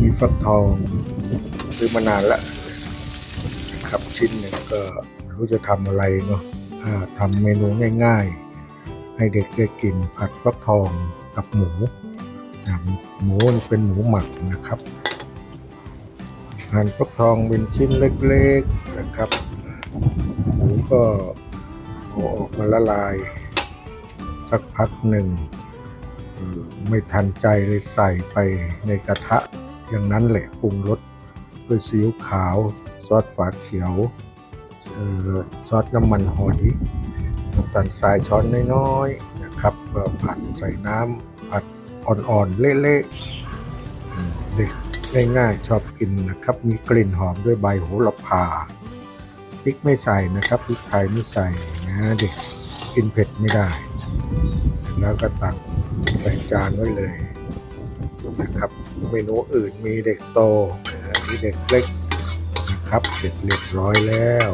มีฟักทองซื้อมานานละนะครับชิ้นหนึ่งก็รู้จะทำอะไรเนาะอ่าทำเมนูง่ายๆ ให้เด็กได้กินผัดฟักทองกับหมูหมูนี่เป็นหมูหมักนะครับหั่นฟักทองเป็นชิ้นเล็กๆนะครับหมูก็เอาออกมาละลาย สักพักหนึ่ง ไม่ทันใจเลยใส่ไปในกระทะ อย่างนั้นแหละปรุงรสด้วยซีอิ๊วขาว ซอสฝาเขียวซอสน้ำมันหอยน้ำตาลทรายช้อนน้อยๆนะครับผัดใส่น้ำผัดอ่อนๆเละๆเด็กง่ายๆชอบกินนะครับ มีกลิ่นหอมด้วยใบโหระพาพริกไม่ใส่นะครับพริกไทยไม่ใส่นะเด็กกินเผ็ดไม่ได้ แล้วก็ตักใส่จานไว้เลยนะครับเมนูอื่นมีเด็กโตมีเด็กเล็กนะครับเสร็จเรียบร้อยแล้ว